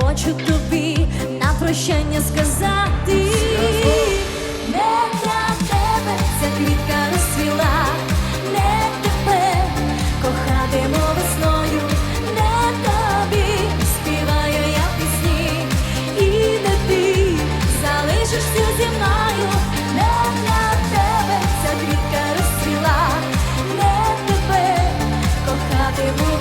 хочу тобі на прощання сказати. Не для тебе ця квітка розцвіла, не тебе кохатиму весною, не тобі співаю я пісні, і не ти залишишся зі мною, не для тебе ця квітка розцвіла, не тебе кохатиму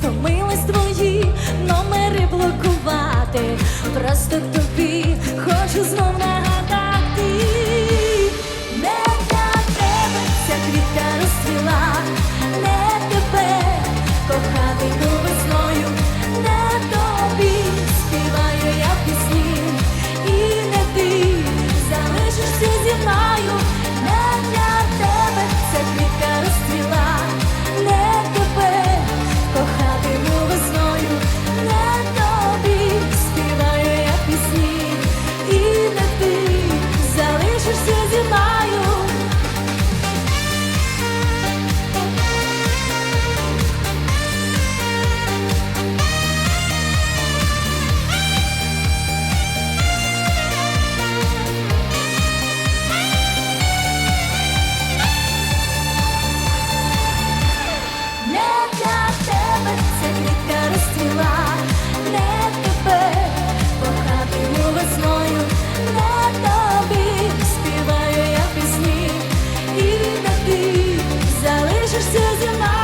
Стомились твої номери блокувати. Просто тобі хочу знов нагадати. Співаю я пісні,